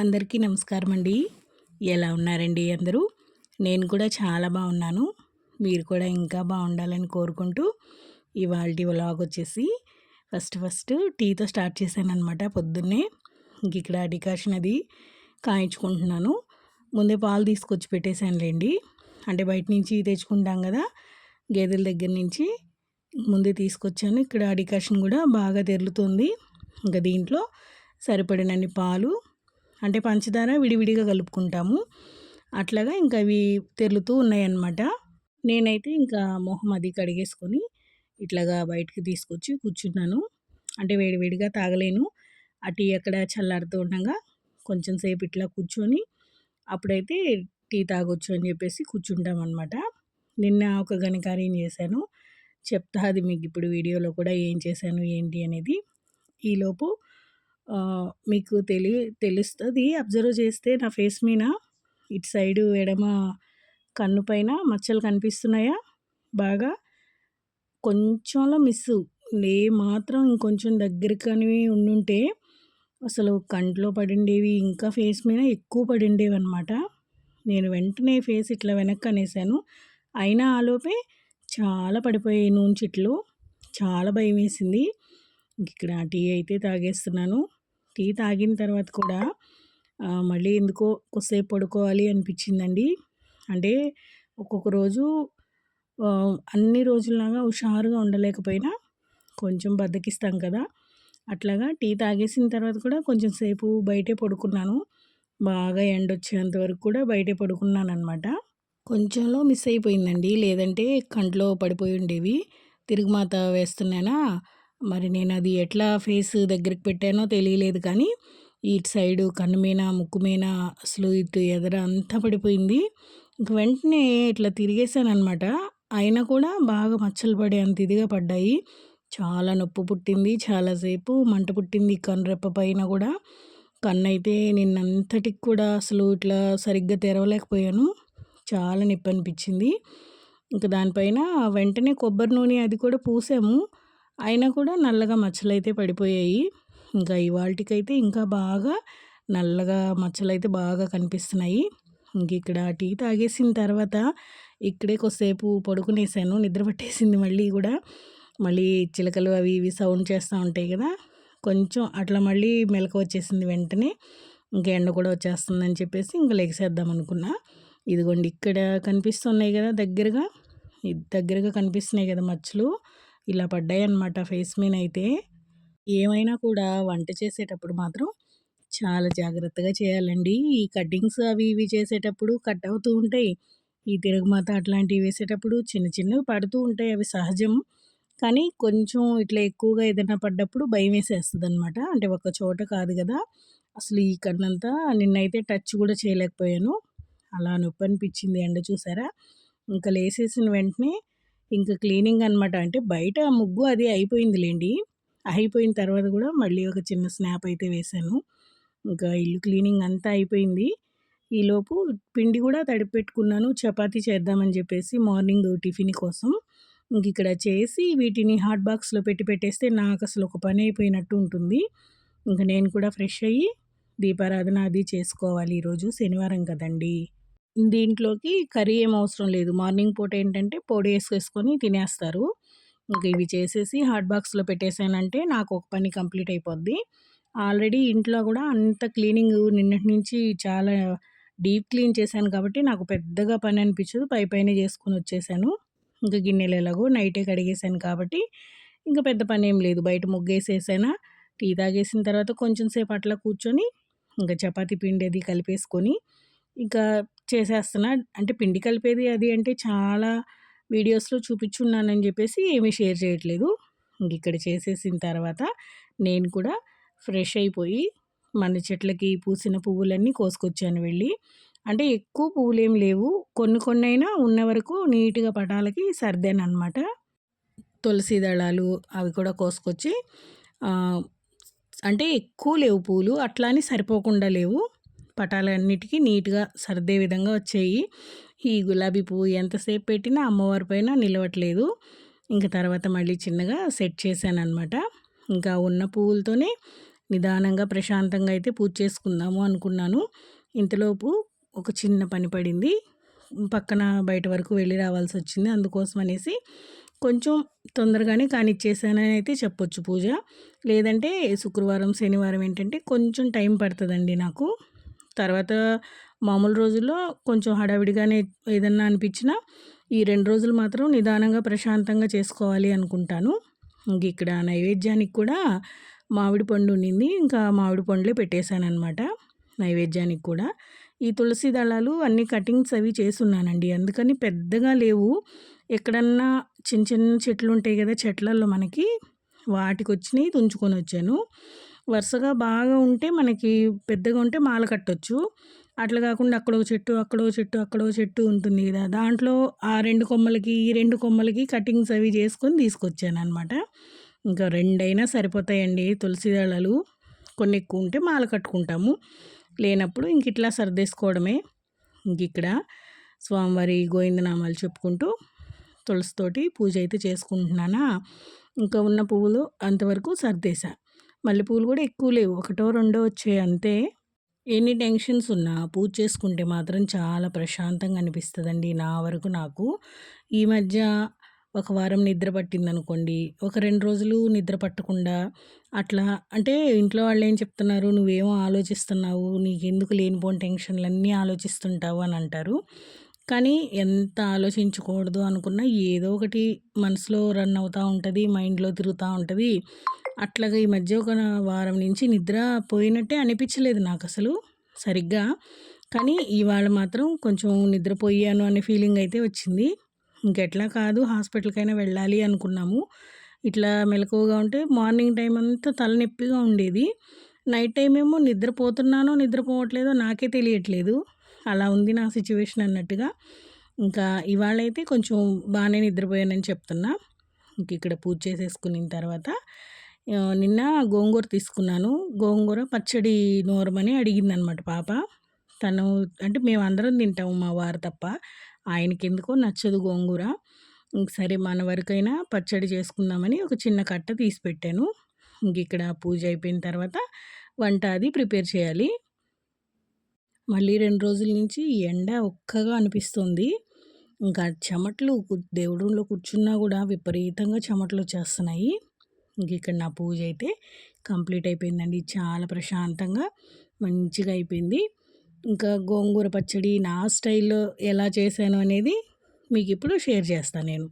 అందరికీ నమస్కారం అండి ఎలా ఉన్నారండి అందరూ? నేను కూడా చాలా బాగున్నాను. మీరు కూడా ఇంకా బాగుండాలని కోరుకుంటూ ఇవాళ వ్లాగ్ వచ్చేసి ఫస్ట్ ఫస్ట్ టీతో స్టార్ట్ చేశాను అనమాట పొద్దున్నే. ఇంక ఇక్కడ డికాషన్ అది కాయించుకుంటున్నాను. ముందే పాలు తీసుకొచ్చి పెట్టేశానులేండి. అంటే బయట నుంచి తెచ్చుకుంటాం కదా గేదెల దగ్గర నుంచి ముందే తీసుకొచ్చాను. ఇక్కడ డికాషన్ కూడా బాగా తెరులుతుంది. ఇంకా దీంట్లో సరిపడినన్ని పాలు అంటే పంచదార విడివిడిగా కలుపుకుంటాము. అట్లాగా ఇంకా అవి తెరులుతూ ఉన్నాయన్నమాట. నేనైతే ఇంకా మొహం అది కడిగేసుకొని ఇట్లాగా బయటికి తీసుకొచ్చి కూర్చున్నాను. అంటే వేడివేడిగా తాగలేను. ఆ టీ అక్కడ చల్లారుతూ ఉండగా కొంచెం సేపు ఇట్లా కూర్చొని అప్పుడైతే టీ తాగొచ్చు అని చెప్పేసి కూర్చుంటాం అనమాట నిన్న ఒక గణకార్యం చేశాను? చెప్తా అది మీకు ఇప్పుడు వీడియోలో కూడా ఏం చేశాను ఏంటి అనేది. ఈలోపు మీకు తెలి తెలుస్తుంది. అబ్జర్వ్ చేస్తే నా ఫేస్ మీద ఇటు సైడు ఎడమ కన్ను పైన మచ్చలు కనిపిస్తున్నాయా? బాగా? కొంచెంలో మిస్. ఏ మాత్రం ఇంకొంచెం దగ్గరకని ఉండుంటే అసలు కంట్లో పడిండేవి ఇంకా ఫేస్ మీద ఎక్కువ పడిండేవి అనమాట నేను వెంటనే ఫేస్ ఇట్లా వెనక్కి అనేసాను. అయినా ఆలోపే చాలా పడిపోయాయి నూనె చెట్లు. చాలా భయం వేసింది ఇక్కడ టీ అయితే తాగేస్తున్నాను. టీ తాగిన తర్వాత కూడా మళ్ళీ ఎందుకో కొద్దిసేపు పడుకోవాలి అనిపించిందండి. అంటే ఒక్కొక్క రోజు అన్ని రోజుల్లాగా హుషారుగా ఉండలేకపోయినా కొంచెం బద్దకిస్తాం కదా. అట్లాగా టీ తాగేసిన తర్వాత కూడా కొంచెం సేపు బయటే పడుకున్నాను. బాగా ఎండ వచ్చేంత వరకు కూడా బయటే పడుకున్నాను అనమాట కొంచెంలో మిస్ అయిపోయిందండి. లేదంటే కంట్లో పడిపోయి ఉండేవి. తిరుగుమాత వేస్తున్నానా? మరి నేను అది ఎట్లా ఫేస్ దగ్గరికి పెట్టానో తెలియలేదు కానీ ఇటు సైడు కన్ను మీద ముక్కు మీద అసలు ఇటు ఎదర అంతా పడిపోయింది. ఇంక వెంటనే ఇట్లా తిరిగేసాను అనమాట అయినా కూడా బాగా మచ్చలు పడే అంత ఇదిగా పడ్డాయి. చాలా నొప్పి పుట్టింది చాలాసేపు మంట పుట్టింది కన్ను పైన కూడా. కన్ను అయితే నిన్నంతటికి కూడా అసలు ఇట్లా సరిగ్గా తెరవలేకపోయాను. చాలా నొప్పి అనిపించింది. ఇంకా దానిపైన వెంటనే కొబ్బరి నూనె అది కూడా పూసాము. అయినా కూడా నల్లగా మచ్చలైతే పడిపోయాయి. ఇంకా ఇవాళకైతే ఇంకా బాగా నల్లగా మచ్చలైతే బాగా కనిపిస్తున్నాయి. ఇంక ఇక్కడ టీ తాగేసిన తర్వాత ఇక్కడే కొద్దిసేపు పడుకునేసాను. నిద్ర పట్టేసింది మళ్ళీ కూడా. మళ్ళీ చిలకలు అవి ఇవి సౌండ్ చేస్తూ ఉంటాయి కదా. కొంచెం అట్లా మళ్ళీ మెలకు వచ్చేసింది వెంటనే. ఇంకా ఎండ కూడా వచ్చేస్తుందని చెప్పేసి ఇంకా లెగిసేద్దాం అనుకున్నా. ఇదిగోండి ఇక్కడ కనిపిస్తున్నాయి కదా దగ్గరగా. దగ్గరగా కనిపిస్తున్నాయి కదా మచ్చలు. ఇలా పడ్డాయి అన్నమాట ఫేస్ మీద అయితే ఏమైనా కూడా వంట చేసేటప్పుడు మాత్రం చాలా జాగ్రత్తగా చేయాలండి. ఈ కటింగ్స్ అవి ఇవి చేసేటప్పుడు కట్ అవుతూ ఉంటాయి. ఈ తిరుగుమాత అట్లాంటివి వేసేటప్పుడు చిన్న చిన్నవి పడుతూ ఉంటాయి అవి సహజం. కానీ కొంచెం ఇట్లా ఎక్కువగా ఏదైనా పడ్డప్పుడు భయం వేసేస్తుంది అనమాట అంటే ఒక చోట కాదు కదా. అసలు ఈ కన్నంతా నిన్నైతే టచ్ కూడా చేయలేకపోయాను. అలా నొప్పి అనిపించింది. ఎండ చూసారా? ఇంకా లేసేసిన వెంటనే ఇంకా క్లీనింగ్ అనమాట అంటే బయట ముగ్గు అది అయిపోయిందిలేండి. అయిపోయిన తర్వాత కూడా మళ్ళీ ఒక చిన్న స్నాప్ అయితే వేశాను. ఇంకా ఇల్లు క్లీనింగ్ అంతా అయిపోయింది. ఈలోపు పిండి కూడా తడిపెట్టుకున్నాను. చపాతీ చేద్దామని చెప్పేసి మార్నింగ్ టిఫిన్ కోసం. ఇంక ఇక్కడ చేసి వీటిని హాట్ బాక్స్లో పెట్టి పెట్టేస్తే నాకు అసలు ఒక పని అయిపోయినట్టు ఉంటుంది. ఇంకా నేను కూడా ఫ్రెష్ అయ్యి దీపారాధన అది చేసుకోవాలి ఈరోజు శనివారం కదండీ. దీంట్లోకి కర్రీ ఏం అవసరం లేదు. మార్నింగ్ పూట ఏంటంటే పొడి వేసుకొని తినేస్తారు. ఇంకా ఇవి చేసేసి హాట్ బాక్స్లో పెట్టేసానంటే నాకు ఒక పని కంప్లీట్ అయిపోద్ది. ఆల్రెడీ ఇంట్లో కూడా అంత క్లీనింగ్ నిన్నటి నుంచి చాలా డీప్ క్లీన్ చేశాను కాబట్టి నాకు పెద్దగా పని అనిపించదు. పై పైన చేసుకొని వచ్చేసాను. ఇంకా గిన్నెలు ఎలాగో నైటే కడిగేసాను కాబట్టి ఇంకా పెద్ద పని ఏం లేదు. బయట ముగ్గేసేసానా టీ తాగేసిన తర్వాత కొంచెం సేపు అట్లా కూర్చొని ఇంకా చపాతీ పిండి అది కలిపేసుకొని ఇంకా చేసేస్తున్నా. అంటే పిండి కలిపేది అది అంటే చాలా వీడియోస్లో చూపించున్నానని చెప్పేసి ఏమీ షేర్ చేయట్లేదు. ఇంక ఇక్కడ చేసేసిన తర్వాత నేను కూడా ఫ్రెష్ అయిపోయి మన చెట్లకి పూసిన పువ్వులన్నీ కోసుకొచ్చాను వెళ్ళి. అంటే ఎక్కువ పువ్వులు ఏం లేవు. కొన్ని కొన్ని అయినా ఉన్న వరకు నీట్గా పటాలకి సర్దాను అనమాట తులసి దళాలు అవి కూడా కోసుకొచ్చి అంటే ఎక్కువ లేవు పూలు. అట్లా అని సరిపోకుండా లేవు. పటాలన్నిటికీ నీట్గా సర్దే విధంగా వచ్చాయి. ఈ గులాబీ పువ్వు ఎంతసేపు పెట్టినా అమ్మవారి పైన నిలవట్లేదు. ఇంకా తర్వాత మళ్ళీ చిన్నగా సెట్ చేశాను అనమాట ఇంకా ఉన్న పువ్వులతోనే నిదానంగా ప్రశాంతంగా అయితే పూజ చేసుకుందాము అనుకున్నాను. ఇంతలోపు ఒక చిన్న పని పడింది. పక్కన బయట వరకు వెళ్ళి రావాల్సి వచ్చింది. అందుకోసం అనేసి కొంచెం తొందరగానే కానిచ్చేసానని అయితే చెప్పొచ్చు పూజ. లేదంటే శుక్రవారం శనివారం ఏంటంటే కొంచెం టైం పడుతుందండి నాకు. తర్వాత మామూలు రోజుల్లో కొంచెం హడావిడిగానే ఏదన్నా అనిపించినా ఈ రెండు రోజులు మాత్రం నిదానంగా ప్రశాంతంగా చేసుకోవాలి అనుకుంటాను. ఇంక ఇక్కడ నైవేద్యానికి కూడా మామిడి పండు ఉండింది. ఇంకా మామిడి పండ్లే పెట్టేశానమాట నైవేద్యానికి కూడా. ఈ తులసి దళాలు అన్ని కటింగ్స్ అవి చేసున్నానండి అందుకని పెద్దగా లేవు. ఎక్కడన్నా చిన్న చిన్న చెట్లు ఉంటాయి కదా చెట్లల్లో మనకి వాటికి వచ్చినాయి తుంచుకొని వచ్చాను. వరుసగా బాగా ఉంటే మనకి పెద్దగా ఉంటే మాల కట్టొచ్చు. అట్లా కాకుండా అక్కడో చెట్టు అక్కడో చెట్టు అక్కడో చెట్టు ఉంటుంది కదా. దాంట్లో ఆ రెండు కొమ్మలకి ఈ రెండు కొమ్మలకి కటింగ్స్ అవి చేసుకొని తీసుకొచ్చాను అనమాట ఇంకా రెండైనా సరిపోతాయండి తులసి దళాలు. కొన్ని ఎక్కువ ఉంటే మాల కట్టుకుంటాము. లేనప్పుడు ఇంక ఇట్లా సర్దేసుకోవడమే. ఇంక ఇక్కడ స్వామివారి గోవిందనామాలు చెప్పుకుంటూ తులసితోటి పూజ అయితే చేసుకుంటున్నానా? ఇంకా ఉన్న పువ్వులు అంతవరకు సర్దేశా. మల్లెపూలు కూడా ఎక్కువ లేవు. ఒకటో రెండో వచ్చాయి అంతే ఎన్ని టెన్షన్స్ ఉన్నా పూజ చేసుకుంటే మాత్రం చాలా ప్రశాంతంగా అనిపిస్తుందండి నా వరకు నాకు. ఈ మధ్య ఒక వారం నిద్ర పట్టిందనుకోండి ఒక రెండు రోజులు నిద్ర పట్టకుండా అట్లా అంటే ఇంట్లో వాళ్ళు ఏం చెప్తున్నారు? నువ్వేమో ఆలోచిస్తున్నావు నీకు ఎందుకు లేనిపోని టెన్షన్లన్నీ ఆలోచిస్తుంటావు అని అంటారు. కానీ ఎంత ఆలోచించకూడదు అనుకున్నా ఏదో ఒకటి మనసులో రన్ అవుతూ ఉంటుంది మైండ్లో తిరుగుతూ ఉంటుంది. అట్లాగా ఈ మధ్య ఒక వారం నుంచి నిద్ర పోయినట్టే అనిపించలేదు నాకు అసలు సరిగ్గా. కానీ ఇవాళ మాత్రం కొంచెం నిద్రపోయాను అనే ఫీలింగ్ అయితే వచ్చింది. ఇంకెట్లా కాదు హాస్పిటల్కైనా వెళ్ళాలి అనుకున్నాము. ఇట్లా మెలకువగా ఉంటే మార్నింగ్ టైం అంతా తలనొప్పిగా ఉండేది. నైట్ టైం ఏమో నిద్రపోతున్నానో నిద్రపోవట్లేదో నాకే తెలియట్లేదు. అలా ఉంది నా సిచ్యువేషన్ అన్నట్టుగా. ఇంకా ఇవాళ అయితే కొంచెం బాగానే నిద్రపోయానని చెప్తున్నా. ఇంక ఇక్కడ పూజ చేసేసుకున్న తర్వాత నిన్న గోంగూర తీసుకున్నాను. గోంగూర పచ్చడి నూరమని అడిగిందనమాట పాప. తను అంటే మేము అందరం తింటాము మా వారు తప్ప. ఆయనకి ఎందుకో నచ్చదు గోంగూర. సరే మన వరకైనా పచ్చడి చేసుకుందామని ఒక చిన్న కట్ట తీసి పెట్టాను. ఇంక ఇక్కడ పూజ అయిపోయిన తర్వాత వంట అది ప్రిపేర్ చేయాలి. మళ్ళీ రెండు రోజుల నుంచి ఎండ ఒక్కగా అనిపిస్తుంది. ఇంకా చెమట్లు దేవుడులో కూర్చున్నా కూడా విపరీతంగా చెమటలు వచ్చేస్తున్నాయి. ఇంక ఇక్కడ నా పూజ అయితే కంప్లీట్ అయిపోయిందండి. చాలా ప్రశాంతంగా మంచిగా అయిపోయింది. ఇంకా గోంగూర పచ్చడి నా స్టైల్లో ఎలా చేశాను అనేది మీకు ఇప్పుడు షేర్ చేస్తాను నేను.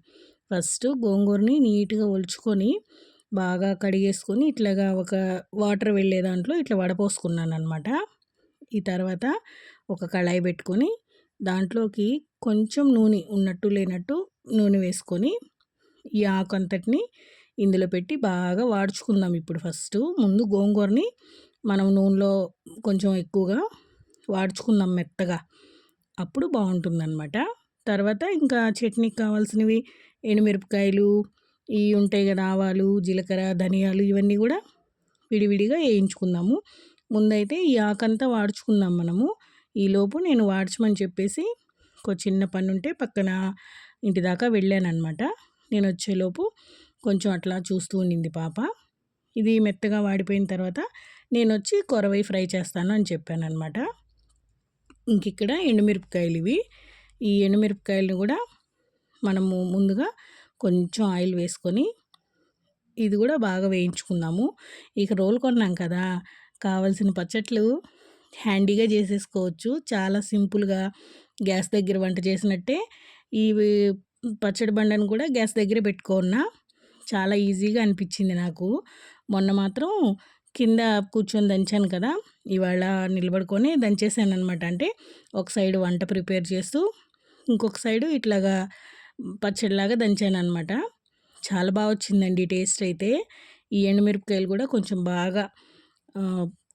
ఫస్ట్ గోంగూరని నీట్గా ఒలుచుకొని బాగా కడిగేసుకొని ఇట్లాగా ఒక వాటర్ వెళ్ళే దాంట్లో ఇట్లా వడపోసుకున్నాను అనమాట ఈ తర్వాత ఒక కళాయి పెట్టుకొని దాంట్లోకి కొంచెం నూనె ఉన్నట్టు లేనట్టు నూనె వేసుకొని ఈ ఆకు అంతటిని ఇందులో పెట్టి బాగా వాడ్చుకుందాం ఇప్పుడు ఫస్ట్. ముందు గోంగూరని మనం నూనెలో కొంచెం ఎక్కువగా వాడ్చుకుందాం మెత్తగా. అప్పుడు బాగుంటుందన్నమాట. తర్వాత ఇంకా చట్నీకి కావాల్సినవి ఎండుమిరపకాయలు ఇవి ఉంటాయి కదా ఆవాలు జీలకర్ర ధనియాలు ఇవన్నీ కూడా విడివిడిగా వేయించుకుందాము. ముందైతే ఈ ఆకంతా వాడ్చుకుందాం మనము. ఈలోపు నేను వాడ్చమని చెప్పేసి ఒక చిన్న పని ఉంటే పక్కన ఇంటి దాకా వెళ్ళాను అనమాట నేను వచ్చేలోపు కొంచెం అట్లా చూస్తూ ఉండింది పాప. ఇది మెత్తగా వాడిపోయిన తర్వాత నేను వచ్చి కొరవై ఫ్రై చేస్తాను అని చెప్పాను అనమాట ఇంక ఇక్కడ ఎండుమిరపకాయలు ఇవి. ఈ ఎండుమిరపకాయలను కూడా మనము ముందుగా కొంచెం ఆయిల్ వేసుకొని ఇది కూడా బాగా వేయించుకుందాము. ఇక రోల్ కొన్నాం కదా. కావలసిన పచ్చట్లు హ్యాండీగా చేసేసుకోవచ్చు. చాలా సింపుల్గా గ్యాస్ దగ్గర వంట చేసినట్టే. ఈ పచ్చడి బండను కూడా గ్యాస్ దగ్గర పెట్టుకున్నా చాలా ఈజీగా అనిపించింది నాకు. మొన్న మాత్రం కింద కూర్చొని దంచాను కదా! ఇవాళ నిలబడుకొని దంచేసాను అనమాట అంటే ఒక సైడ్ వంట ప్రిపేర్ చేస్తూ ఇంకొక సైడు ఇట్లాగా పచ్చడిలాగా దంచాను అనమాట చాలా బాగా వచ్చిందండి టేస్ట్ అయితే. ఈ ఎండుమిరపకాయలు కూడా కొంచెం బాగా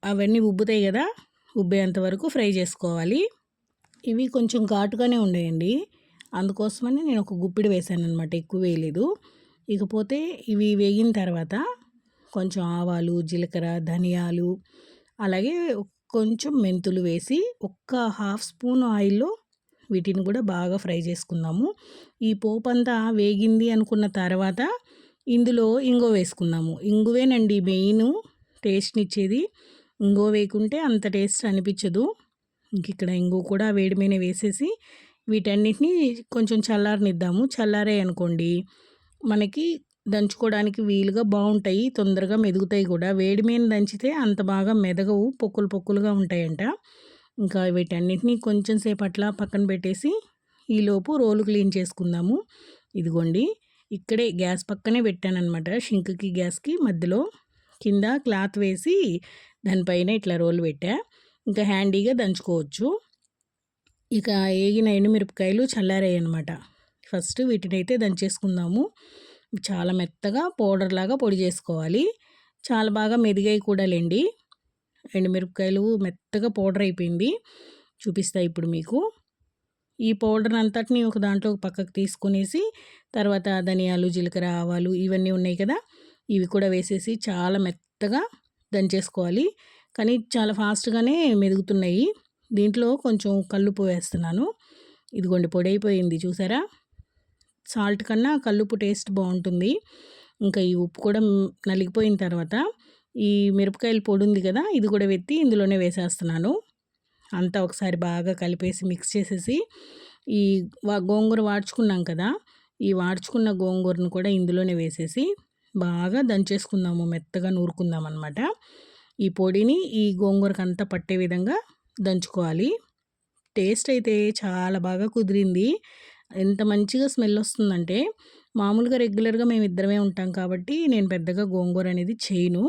అవన్నీ ఉబ్బుతాయి కదా! ఉబ్బేంత వరకు ఫ్రై చేసుకోవాలి. ఇవి కొంచెం ఘాటుగానే ఉండేయండి. అందుకోసమని నేను ఒక గుప్పిడి వేసాను అనమాట ఎక్కువ వేయలేదు. ఇకపోతే ఇవి వేగిన తర్వాత కొంచెం ఆవాలు జీలకర్ర ధనియాలు అలాగే కొంచెం మెంతులు వేసి ఒక్క హాఫ్ స్పూన్ ఆయిల్లో వీటిని కూడా బాగా ఫ్రై చేసుకుందాము. ఈ పోపు అంతా వేగింది అనుకున్న తర్వాత ఇందులో ఇంగువ వేసుకుందాము. ఇంగువేనండి మెయిన్ టేస్ట్ని ఇచ్చేది ఇంగో వేయకుంటే అంత టేస్ట్ అనిపించదు. ఇంక ఇక్కడ ఇంగు కూడా వేడి వేసేసి వీటన్నిటిని కొంచెం చల్లారనిద్దాము. చల్లారే అనుకోండి మనకి దంచుకోవడానికి వీలుగా బాగుంటాయి తొందరగా మెదుగుతాయి కూడా. వేడి మీద దంచితే అంత బాగా మెదగవు. పొక్కులు పొక్కులుగా ఉంటాయంట. ఇంకా వీటన్నిటిని కొంచెం సేపు అట్లా పక్కన పెట్టేసి ఈలోపు రోలు క్లీన్ చేసుకుందాము. ఇదిగోండి. ఇక్కడే గ్యాస్ పక్కనే పెట్టానమాట షింక్కి గ్యాస్కి మధ్యలో కింద క్లాత్ వేసి దానిపైన ఇట్లా రోలు పెట్టా. ఇంకా హ్యాండీగా దంచుకోవచ్చు. ఇక ఏగిన ఎండుమిరపకాయలు చల్లారాయి అనమాట ఫస్ట్ వీటిని అయితే దంచేసుకుందాము. చాలా మెత్తగా పౌడర్ లాగా పొడి చేసుకోవాలి. చాలా బాగా మెదిగాయి కూడా లేండి ఎండుమిరపకాయలు మెత్తగా పౌడర్ అయిపోయింది. చూపిస్తా ఇప్పుడు మీకు. ఈ పౌడర్ అంతటిని ఒక దాంట్లో పక్కకు తీసుకునేసి తర్వాత ధనియాలు జీలకర్ర ఆవాలు ఇవన్నీ ఉన్నాయి కదా ఇవి కూడా వేసేసి చాలా మెత్తగా దంచేసుకోవాలి. కానీ చాలా ఫాస్ట్గానే మెదుగుతున్నాయి. దీంట్లో కొంచెం కల్లుపు వేస్తున్నాను. ఇదిగోండి పొడి అయిపోయింది. చూసారా? సాల్ట్ కన్నా కల్లుపు టేస్ట్ బాగుంటుంది. ఇంకా ఈ ఉప్పు కూడా నలిగిపోయిన తర్వాత ఈ మిరపకాయల పొడి ఉంది కదా ఇది కూడా వెత్తి ఇందులోనే వేసేస్తున్నాను. అంతా ఒకసారి బాగా కలిపేసి మిక్స్ చేసేసి ఈ గోంగూర వాడ్చుకున్నాం కదా ఈ వాడ్చుకున్న గోంగూరను కూడా ఇందులోనే వేసేసి బాగా దంచేసుకుందాము మెత్తగా నూరుకుందాం అనమాట ఈ పొడిని ఈ గోంగూరకు అంతా పట్టే విధంగా దంచుకోవాలి. టేస్ట్ అయితే చాలా బాగా కుదిరింది. ఎంత మంచిగా స్మెల్ వస్తుందంటే మామూలుగా రెగ్యులర్గా మేము ఇద్దరమే ఉంటాం కాబట్టి నేను పెద్దగా గోంగూర అనేది చేయను.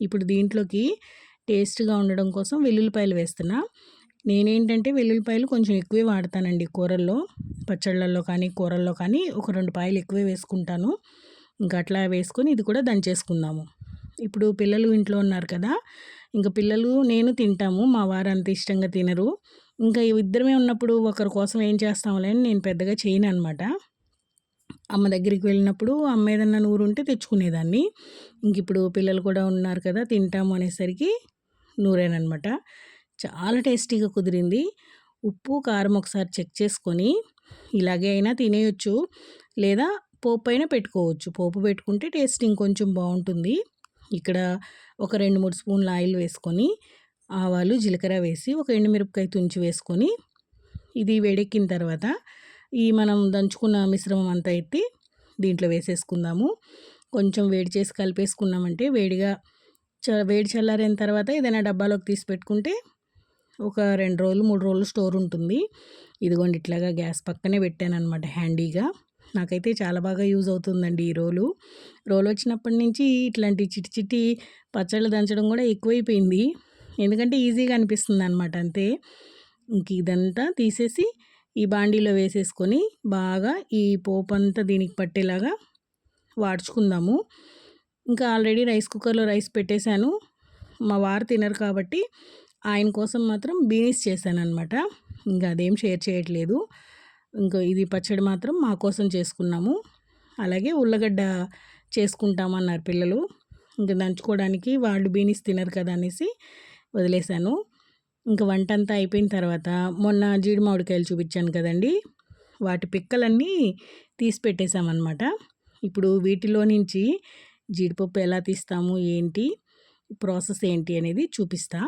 ఇప్పుడు దీంట్లోకి టేస్ట్గా ఉండడం కోసం వెల్లుల్లిపాయలు వేస్తున్నా. నేనేంటంటే వెల్లుల్లిపాయలు కొంచెం ఎక్కువే వాడతానండి కూరల్లో. పచ్చళ్ళల్లో కానీ కూరల్లో కానీ ఒక రెండు పాయలు ఎక్కువే వేసుకుంటాను. ఇంకా అట్లా వేసుకొని ఇది కూడా దంచేసుకుందాము. ఇప్పుడు పిల్లలు ఇంట్లో ఉన్నారు కదా ఇంకా పిల్లలు నేను తింటాము. మా వారు అంత ఇష్టంగా తినరు. ఇంకా ఇద్దరమే ఉన్నప్పుడు ఒకరి కోసం ఏం చేస్తాంలే అని నేను పెద్దగా చేయను అనమాట అమ్మ దగ్గరికి వెళ్ళినప్పుడు అమ్మ ఏదన్నా నూరు ఉంటే తెచ్చుకునేదాన్ని. ఇంక ఇప్పుడు పిల్లలు కూడా ఉన్నారు కదా తింటాము అనేసరికి నూరేనమాట చాలా టేస్టీగా కుదిరింది. ఉప్పు కారం ఒకసారి చెక్ చేసుకొని ఇలాగే అయినా తినేయచ్చు. లేదా పోపు అయినా పెట్టుకోవచ్చు. పోపు పెట్టుకుంటే టేస్ట్ ఇంకొంచెం బాగుంటుంది. ఇక్కడ ఒక రెండు మూడు స్పూన్ల ఆయిల్ వేసుకొని ఆవాలు జీలకర్ర వేసి ఒక ఎండుమిరపకాయ తుంచి వేసుకొని ఇది వేడెక్కిన తర్వాత ఈ మనం దంచుకున్న మిశ్రమం అంతా ఎత్తి దీంట్లో వేసేసుకుందాము. కొంచెం వేడి చేసి కలిపేసుకున్నామంటే వేడిగా చ వేడి చల్లారిన తర్వాత ఏదైనా డబ్బాలోకి తీసి పెట్టుకుంటే ఒక రెండు రోజులు మూడు రోజులు స్టోర్ ఉంటుంది. ఇదిగోండి ఇట్లాగా గ్యాస్ పక్కనే పెట్టాను అనమాట హ్యాండీగా. నాకైతే చాలా బాగా యూజ్ అవుతుందండి ఈ రోలు. రోలు వచ్చినప్పటి నుంచి ఇట్లాంటి చిట్టి చిట్టి పచ్చళ్ళు దంచడం కూడా ఎక్కువైపోయింది. ఎందుకంటే ఈజీగా అనిపిస్తుంది అనమాట అంతే. ఇంక ఇదంతా తీసేసి ఈ బాండీలో వేసేసుకొని బాగా ఈ పోపు అంతా దీనికి పట్టేలాగా వాడ్చుకుందాము. ఇంకా ఆల్రెడీ రైస్ కుక్కర్లో రైస్ పెట్టేశాను. మా వారు తినరు కాబట్టి ఆయన కోసం మాత్రం బీనీస్ చేశాను అనమాట ఇంకా అదేం షేర్ చేయట్లేదు. ఇంకా ఇది పచ్చడి మాత్రం మా కోసం చేసుకున్నాము. అలాగే ఉల్లగడ్డ చేసుకుంటామన్నారు పిల్లలు. ఇంకా దంచుకోవడానికి వాళ్ళు బీనీస్ తినరు కదా అనేసి వదిలేశాను. ఇంకా వంట అంతా అయిపోయిన తర్వాత మొన్న జీడి మామిడికాయలు చూపించాను కదండి వాటి పిక్కలన్నీ తీసి పెట్టేశామన్నమాట. ఇప్పుడు వీటిలో నుంచి జీడిపప్పు ఎలా తీస్తాము ఏంటి ప్రాసెస్ ఏంటి అనేది చూపిస్తా.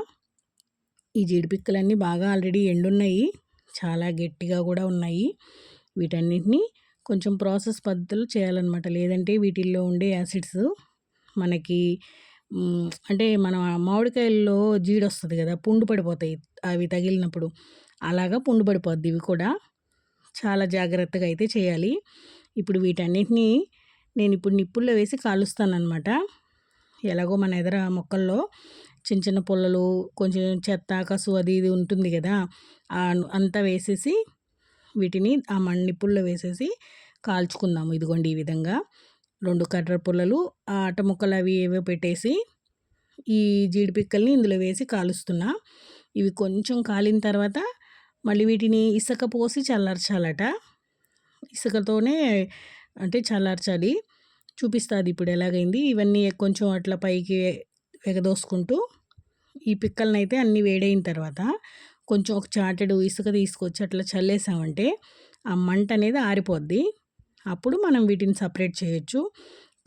ఈ జీడిపిక్కలన్నీ బాగా ఆల్రెడీ ఎండున్నాయి చాలా గట్టిగా కూడా ఉన్నాయి. వీటన్నిటిని కొంచెం ప్రాసెస్ పద్ధతులు చేయాలన్నమాట. లేదంటే వీటిల్లో ఉండే యాసిడ్స్ మనకి అంటే మన మామిడికాయల్లో జీడి వస్తుంది కదా! పుండు పడిపోతాయి. అవి తగిలినప్పుడు. అలాగా పుండు పడిపోద్ది ఇవి కూడా. చాలా జాగ్రత్తగా అయితే చేయాలి. ఇప్పుడు వీటన్నిటిని నేను ఇప్పుడు నిప్పుల్లో వేసి కాలుస్తానమాట ఎలాగో మన ఎదర మొక్కల్లో చిన్న చిన్న పుల్లలు కొంచెం చెత్త కసు అది ఇది ఉంటుంది కదా! అంతా వేసేసి వీటిని ఆ మణిపుల్లో వేసేసి కాల్చుకుందాము. ఇదిగోండి ఈ విధంగా. రెండు కర్ర పుల్లలు ఆ అట్ట ముక్కలు అవి ఏవో పెట్టేసి ఈ జీడిపిక్కల్ని ఇందులో వేసి కాలుస్తున్నా. ఇవి కొంచెం కాలిన తర్వాత మళ్ళీ వీటిని ఇసుక పోసి చల్లార్చాలట. ఇసుకతోనే అంటే చల్లార్చాలి. చూపిస్తుంది ఇప్పుడు ఎలాగైంది. ఇవన్నీ కొంచెం అట్లా పైకి ఎగదోసుకుంటూ ఈ పిక్కల్ని అయితే అన్నీ వేడైన తర్వాత కొంచెం ఒక చాటెడు ఇసుక తీసుకొచ్చి అట్లా చల్లేసామంటే ఆ మంట అనేది ఆరిపోద్ది. అప్పుడు మనం వీటిని సపరేట్ చేయొచ్చు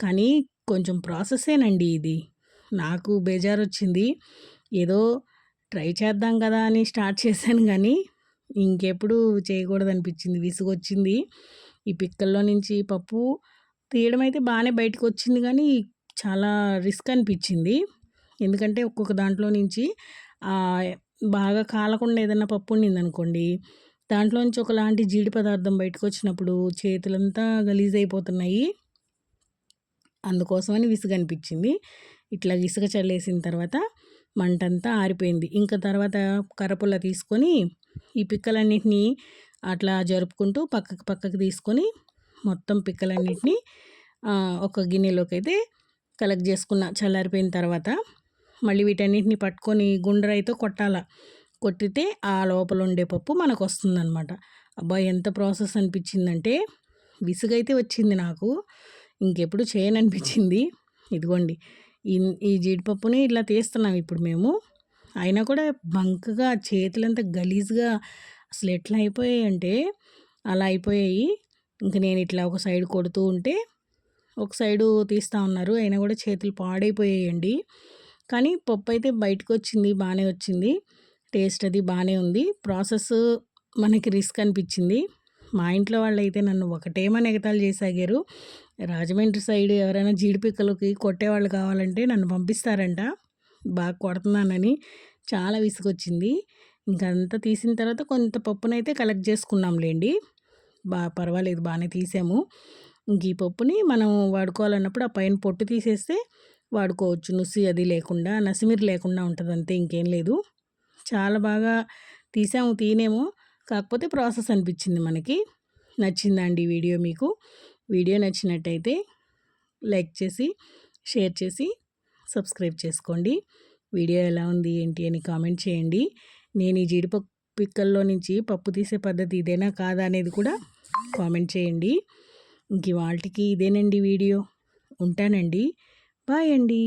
కానీ కొంచెం ప్రాసెసేనండి ఇది నాకు బేజారు వచ్చింది ఏదో ట్రై చేద్దాం కదా అని స్టార్ట్ చేశాను కానీ ఇంకెప్పుడు చేయకూడదనిపించింది. విసుగొచ్చింది. ఈ పిక్కల్లో నుంచి పప్పు తీయడం అయితే బాగానే బయటకు వచ్చింది కానీ చాలా రిస్క్ అనిపించింది. ఎందుకంటే ఒక్కొక్క దాంట్లో నుంచి బాగా కాలకుండా ఏదైనా పప్పు ఉండింది అనుకోండి నుంచి ఒకలాంటి జీడి పదార్థం బయటకొచ్చినప్పుడు చేతులంతా గలీజ్ అయిపోతున్నాయి అందుకోసమని విసుగనిపించింది. ఇట్లా ఇసుక చల్లేసిన తర్వాత మంటంతా ఆరిపోయింది. ఇంకా తర్వాత కర్రపుల్ల తీసుకొని ఈ పిక్కలన్నిటిని అట్లా జరుపుకుంటూ పక్కకు పక్కకు తీసుకొని మొత్తం పిక్కలన్నిటిని ఒక గిన్నెలోకి అయితే కలెక్ట్ చేసుకున్న. చల్లారిపోయిన తర్వాత మళ్ళీ వీటన్నిటిని పట్టుకొని గుండ్రైతో కొట్టాల. కొట్టితే ఆ లోపల ఉండే పప్పు మనకు వస్తుందన్నమాట అబ్బా! ఎంత ప్రాసెస్ అనిపించిందంటే విసుగైతే వచ్చింది నాకు. ఇంకెప్పుడు చేయననిపించింది. ఇదిగోండి ఈ జీడిపప్పుని ఇట్లా తీస్తున్నాం ఇప్పుడు మేము. అయినా కూడా బంకగా చేతులంతా గలీజ్‌గా అసలు ఎట్లా అయిపోయాయి అంటే అలా అయిపోయాయి. ఇంక నేను ఇట్లా ఒక సైడ్ కొడుతూ ఉంటే, ఒక సైడు తీస్తా ఉన్నారు. అయినా కూడా చేతులు పాడైపోయాయండి. కానీ పప్పు అయితే బయటకొచ్చింది. బాగానే వచ్చింది. టేస్ట్ అది బాగానే ఉంది. ప్రాసెస్ మనకి రిస్క్ అనిపించింది. మా ఇంట్లో వాళ్ళైతే నన్ను ఒకటేమని ఎగతాళి చేసాగారు రాజమండ్రి సైడ్ ఎవరైనా జీడిపిక్కలకి కొట్టేవాళ్ళు కావాలంటే నన్ను పంపిస్తారంట. బాగా కొడుతున్నానని. చాలా విసుగొచ్చింది. ఇంక అంతా తీసిన తర్వాత కొంత పప్పునైతే కలెక్ట్ చేసుకున్నాంలేండి బా పర్వాలేదు బాగానే తీసాము. ఇంక ఈ పప్పుని మనం వాడుకోవాలన్నప్పుడు ఆ పైన పొట్టు తీసేస్తే వాడుకోవచ్చు. నుసి అది లేకుండా, నసిమిరి లేకుండా ఉంటుంది అంతే ఇంకేం లేదు. చాలా బాగా తీసాము తీనేమో. కాకపోతే ప్రాసెస్ అనిపించింది మనకి. నచ్చిందండి వీడియో మీకు? వీడియో నచ్చినట్టయితే లైక్ చేసి, షేర్ చేసి, సబ్స్క్రైబ్ చేసుకోండి. వీడియో ఎలా ఉంది ఏంటి అని కామెంట్ చేయండి. నేను ఈ జీడిపప్పు పిక్కల్లో నుంచి పప్పు తీసే పద్ధతి ఇదేనా కాదా అనేది కూడా కామెంట్ చేయండి. ఇంక ఇవాల్టికి ఇదేనండి వీడియో. ఉంటానండి. బాయ్ అండి.